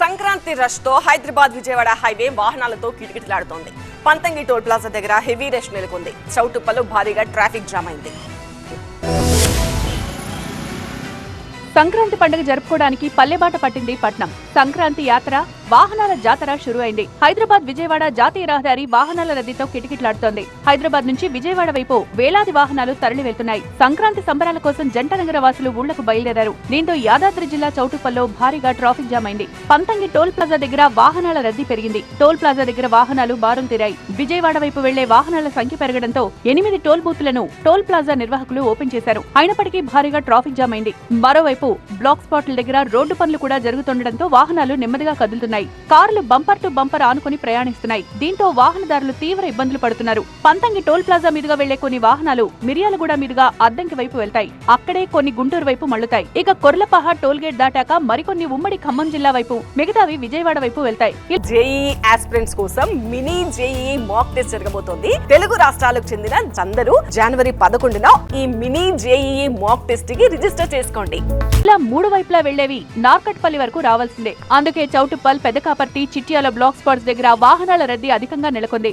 సంక్రాంతి రష్తో హైదరాబాద్ విజయవాడ హైవే వాహనాలతో కిటకిటలాడుతోంది. పంతంగి టోల్ ప్లాజా దగ్గర హెవీ రష్ నెలకొంది. చౌటుప్పలో భారీగా ట్రాఫిక్ జామ్ అయింది. సంక్రాంతి పండుగ జరుపుకోవడానికి పల్లెబాట పట్టింది పట్నం. సంక్రాంతి యాత్ర వాహనాల జాతర షురు అయింది హైదరాబాద్ విజయవాడ జాతీయ రహదారి వాహనాల రద్దీతో కిటకిటలాడుతోంది. హైదరాబాద్ నుంచి విజయవాడ వైపు వేలాది వాహనాలు తరలి వెళ్తున్నాయి సంక్రాంతి సంబరాల కోసం జంట నగర వాసులు ఊళ్ళకు బయలుదేరారు. దీంతో యాదాద్రి జిల్లా చౌటుప్పల్లో భారీగా ట్రాఫిక్ జామ్ అయింది. పంతంగి టోల్ ప్లాజా దగ్గర వాహనాల రద్దీ పెరిగింది. టోల్ ప్లాజా దగ్గర వాహనాలు బారులు తీరాయి. విజయవాడ వైపు వెళ్ళే వాహనాల సంఖ్య పెరగడంతో ఎనిమిది టోల్ బూత్లను టోల్ ప్లాజా నిర్వాహకులు ఓపెన్ చేశారు. అయినప్పటికీ భారీగా ట్రాఫిక్ జామ్ అయింది. మరోవైపు బ్లాక్ స్పాట్ల దగ్గర రోడ్డు పనులు కూడా జరుగుతుండటంతో వాహనాలు నెమ్మదిగా కదులుతున్నాయి. కార్లు బంపర్ టు బంపర్ ఆనుకుని ప్రయాణిస్తున్నాయి. దీంతో వాహనదారులు తీవ్ర ఇబ్బందులు పడుతున్నారు. పంతంగి టోల్ ప్లాజా మీదుగా వెళ్ళే కొన్ని వాహనాలు మిర్యాలగూడ మీదుగా అద్దంకి వైపు వెళ్తాయి. అక్కడే కొన్ని గుంటూరు వైపు మళ్ళుతాయి ఇక కొర్లపహ టోల్ గేట్ దాటాక మరికొన్ని ఉమ్మడి ఖమ్మం జిల్లా వైపు మిగతావి విజయవాడ వైపు వెళ్తాయి. జేఈ ఆస్పిరెంట్స్ కోసం మినీ జేఈ మాక్ టెస్ట్ జరగబోతోంది. తెలుగు రాష్ట్రాలకు చెందిన అందరూ జనవరి పదకొండున ఈ మినీ జేఈ మాక్ టెస్ట్కి రిజిస్టర్ చేసుకోండి. ఇలా మూడు వైపులా వెళ్ళేవి నార్కట్పల్లి వరకు రావాల్సిందే. అందుకే చౌటుప్పల్ పెదకాపర్తి చిట్యాల బ్లాక్ స్పాట్స్ దగ్గర వాహనాల రద్దీ అధికంగా నెలకొంది.